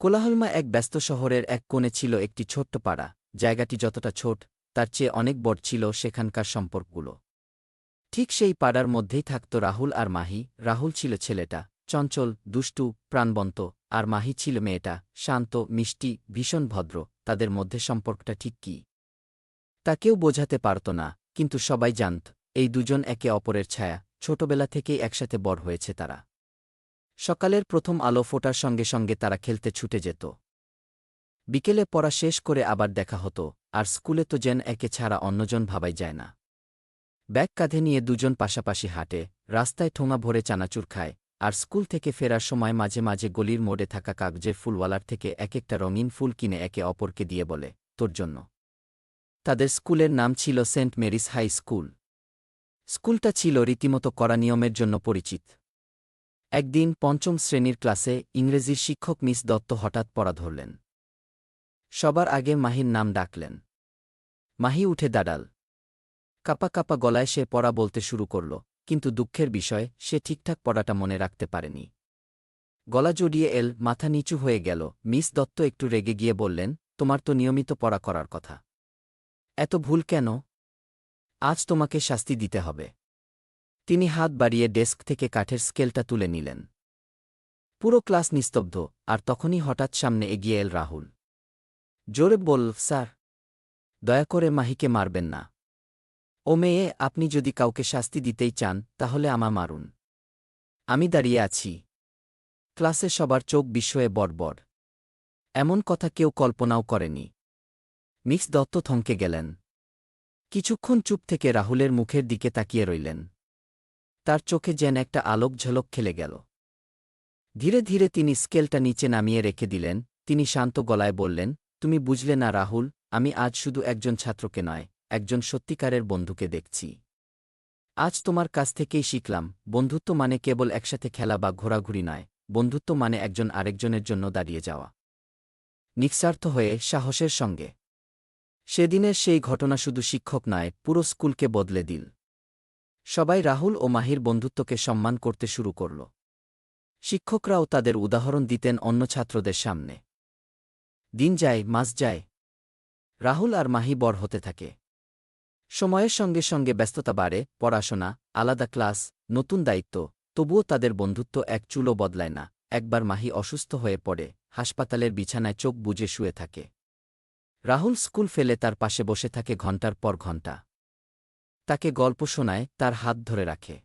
কোলাহলমা এক ব্যস্ত শহরের এক কোণে ছিল একটি ছোট্ট পাড়া। জায়গাটি যতটা ছোট, তার চেয়ে অনেক বড় ছিল সেখানকার সম্পর্কগুলো। ঠিক সেই পাড়ার মধ্যেই থাকত রাহুল আর মাহি। রাহুল ছিল ছেলেটা, চঞ্চল, দুষ্টু, প্রাণবন্ত, আর মাহি ছিল মেয়েটা। শান্ত, মিষ্টি, ভীষণ ভদ্র, তাদের মধ্যে সম্পর্কটা ঠিক কি? তা কেউ বোঝাতে পারত না, কিন্তু সবাই জানত, এই দুজন একে অপরের ছায়া। ছোটবেলা থেকেই একসাথে বড় হয়েছে তারা। সকালের প্রথম আলো ফোটার সঙ্গে সঙ্গে তারা খেলতে ছুটে যেত। বিকেলে পড়া শেষ করে আবার দেখা হতো, আর স্কুলে তো যেন একে ছাড়া অন্যজন ভাবাই যায় না। ব্যাগ কাঁধে নিয়ে দুজন পাশাপাশি হাঁটে, রাস্তায় ঠোঙা ভরে চানাচুর খায়, আর স্কুল থেকে ফেরার সময় মাঝে মাঝে গলির মোড়ে থাকা কাগজের ফুলওয়ালার থেকে এক একটা রঙিন ফুল কিনে একে অপরকে দিয়ে বলে, তোর জন্য। তাদের স্কুলের নাম ছিল সেন্ট মেরিস হাই স্কুল। স্কুলটা ছিল রীতিমতো করা নিয়মের জন্য পরিচিত। একদিন পঞ্চম শ্রেণির ক্লাসে ইংরেজির শিক্ষক মিস দত্ত হঠাৎ পড়া ধরলেন। সবার আগে মাহির নাম ডাকলেন। মাহি উঠে দাঁড়াল। কাপা কাপা গলায় সে পড়া বলতে শুরু করল, কিন্তু দুঃখের বিষয়, সে ঠিকঠাক পড়াটা মনে রাখতে পারেনি। গলা জড়িয়ে এল, মাথা নিচু হয়ে গেল, মিস দত্ত একটু রেগে গিয়ে বললেন, তোমার তো নিয়মিত পড়া করার কথা। এত ভুল কেন? আজ তোমাকে শাস্তি দিতে হবে। তিনি হাত বাড়িয়ে ডেস্ক থেকে কাঠের স্কেলটা তুলে নিলেন। পুরো ক্লাস নিস্তব্ধ, আর তখনই হঠাৎ সামনে এগিয়ে এল রাহুল। জোরে বল, স্যার। দয়া করে মাহিকে মারবেন না। ও মেয়ে, আপনি যদি কাউকে শাস্তি দিতেই চান, তাহলে আমা মারুন। আমি দাঁড়িয়ে আছি। ক্লাসে সবার চোখ বিস্ময়ে বড়বড়। এমন কথা কেউ কল্পনাও করেনি। মিক্স দত্ত থমকে গেলেন। কিছুক্ষণ চুপ থেকে রাহুলের মুখের দিকে তাকিয়ে রইলেন। তার চোখে যেন একটা আলোক ঝলক খেলে গেল। ধীরে ধীরে তিনি স্কেলটা নিচে নামিয়ে রেখে দিলেন, তিনি শান্ত গলায় বললেন, তুমি বুঝলে না রাহুল, আমি আজ শুধু একজন ছাত্রকে নয়, একজন সত্যিকারের বন্ধুকে দেখছি। আজ তোমার কাছ থেকেই শিখলাম, বন্ধুত্ব মানে কেবল একসাথে খেলা বা ঘোরাঘুরি নয়, বন্ধুত্ব মানে একজন আরেকজনের জন্য দাঁড়িয়ে যাওয়া। নিঃস্বার্থ হয়ে, সাহসের সঙ্গে। সেদিনের সেই ঘটনা শুধু শিক্ষক নয়, পুরো স্কুলকে বদলে দিল। সবাই রাহুল ও মাহির বন্ধুত্বকে সম্মান করতে শুরু করল। শিক্ষকরাও তাদের উদাহরণ দিতেন অন্য ছাত্রদের সামনে। দিন যায়, মাস যায়। রাহুল আর মাহি বড় হতে থাকে। সময়ের সঙ্গে সঙ্গে ব্যস্ততা বাড়ে, পড়াশোনা, আলাদা ক্লাস, নতুন দায়িত্ব, তবুও তাদের বন্ধুত্ব এক চুলো বদলায় না। একবার মাহি অসুস্থ হয়ে পড়ে, হাসপাতালের বিছানায় চোখ বুজে শুয়ে থাকে। রাহুল স্কুল ফেলে তার পাশে বসে থাকে ঘণ্টার পর ঘণ্টা। তাকে গল্প শোনায়, তার হাত ধরে রাখে।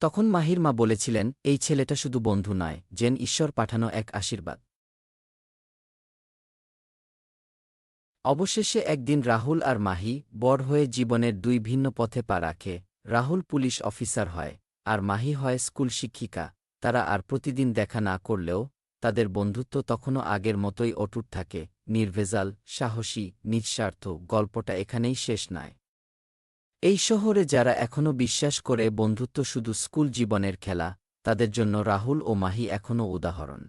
তখন মাহির মা বলেছিলেন, এই ছেলেটা শুধু বন্ধু নয়, যেন ঈশ্বর পাঠানো এক আশীর্বাদ। অবশেষে একদিন রাহুল আর মাহি বড় হয়ে জীবনের দুই ভিন্ন পথে পা রাখে। রাহুল পুলিশ অফিসার হয়, আর মাহি হয় স্কুল শিক্ষিকা। তারা আর প্রতিদিন দেখা না করলেও, তাদের বন্ধুত্ব তখনও আগের মতোই অটুট থাকে। নির্ভেজাল, সাহসী, নিঃস্বার্থ, গল্পটা এখানেই শেষ নয়। এই শহরে যারা এখনও বিশ্বাস করে বন্ধুত্ব শুধু স্কুল জীবনের খেলা, তাদের জন্য রাহুল ও মাহি এখনও উদাহরণ।